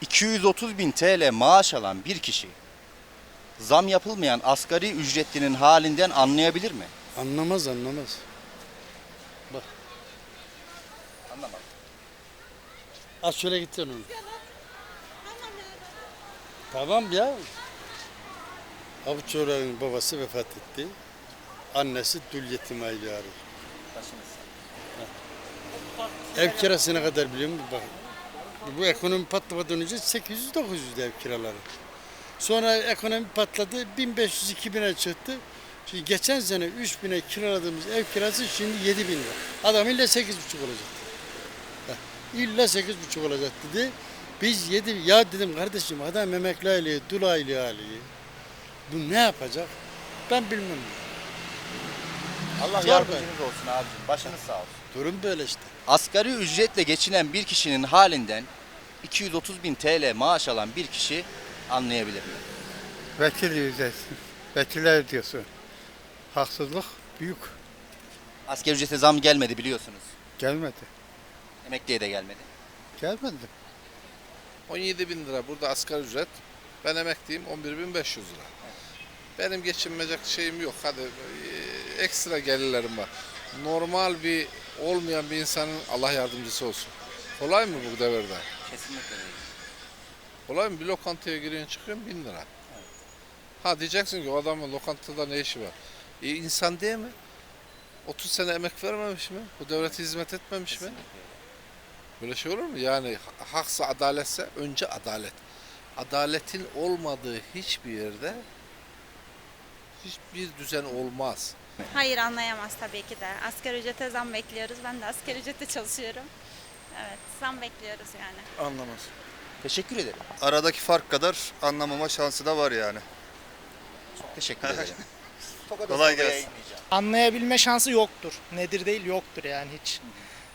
230 bin TL maaş alan bir kişi zam yapılmayan asgari ücretlinin halinden anlayabilir mi? Anlamaz anlamaz. Anlamadım. Az şöyle gitsen onu. Tamam ya. Avuç çocuğun babası vefat etti. Annesi dul yetim aylığı Ev kirası ne kadar biliyor musun? Bak, bu ekonomi patlamadan önce 800-900'dü ev kiraları. Sonra ekonomi patladı 1500-2000'e çıktı. Şimdi geçen sene 3000'e kiraladığımız ev kirası şimdi 7000 lira. Adam illa 8,5 olacak. Heh, İlla 8,5 olacak dedi. Biz 7 ya dedim kardeşim adam emekli aylığı, dul aylığı alıyor. Bu ne yapacak? Ben bilmem. Allah Zor yardımcınız olsun abicim. Başınız sağ olsun. Durum böyle işte. Asgari ücretle geçinen bir kişinin halinden 230 bin TL maaş alan bir kişi anlayabilir mi? Vekil yüzleşsin. Vekiller diyorsun. Haksızlık büyük. Asgari ücrete zam gelmedi biliyorsunuz. Gelmedi. Emekliye de gelmedi. Gelmedi. 17 bin lira burada asgari ücret. Ben emekliyim 11.500 lira. Benim geçinmeyecek şeyim yok. Hadi e, ekstra gelirlerim var. Normal bir olmayan bir insanın Allah yardımcısı olsun. Kolay mı bu devirde? Kesinlikle değil. Kolay mı? Bir lokantaya giriyorsun çıkıyorsun bin lira. Ha diyeceksin ki o adamın lokantada ne işi var? E, insan değil mi? 30 sene emek vermemiş mi? Bu devlete hizmet etmemiş mi? Böyle şey olur mu? Yani ha- haksa adaletse önce adalet. Adaletin olmadığı hiçbir yerde hiçbir düzen olmaz. Hayır anlayamaz tabii ki de. Asgari ücrete zam bekliyoruz. Ben de asgari ücrete çalışıyorum. Evet zam bekliyoruz yani. Anlamaz. Teşekkür ederim. Aradaki fark kadar anlamama şansı da var yani. Çok teşekkür ederim. Kolay gelsin. anlayabilme şansı yoktur. Nedir değil yoktur yani hiç.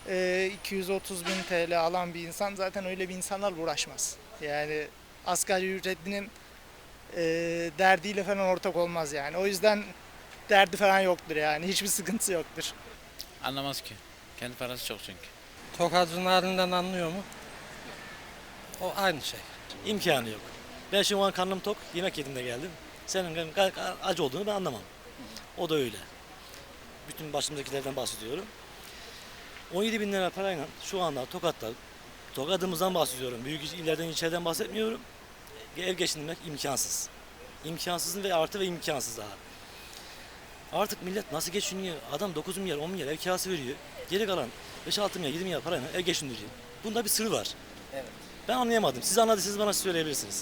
Ee, 230 bin TL alan bir insan zaten öyle bir insanlarla uğraşmaz. Yani asgari ücretlinin e, derdiyle falan ortak olmaz yani. O yüzden derdi falan yoktur yani. Hiçbir sıkıntısı yoktur. Anlamaz ki. Kendi parası çok çünkü. Tokat'ın halinden anlıyor mu? O aynı şey. İmkanı yok. Ben şu an karnım tok, yemek yedim de geldim. Senin acı olduğunu ben anlamam. O da öyle. Bütün başımızdakilerden bahsediyorum. 17 bin lira parayla şu anda Tokat'ta, Tokat'ımızdan bahsediyorum. Büyük illerden, ilçelerden bahsetmiyorum. Ev geçindirmek imkansız. İmkansızın ve artı ve imkansız daha. Artık millet nasıl geçiniyor? Adam 9 milyar, 10 milyar ev kirası veriyor. Geri kalan 5-6 milyar, 7 milyar parayla ev geçindiriyor. Bunda bir sır var. Evet. Ben anlayamadım. Siz anladıysanız bana söyleyebilirsiniz.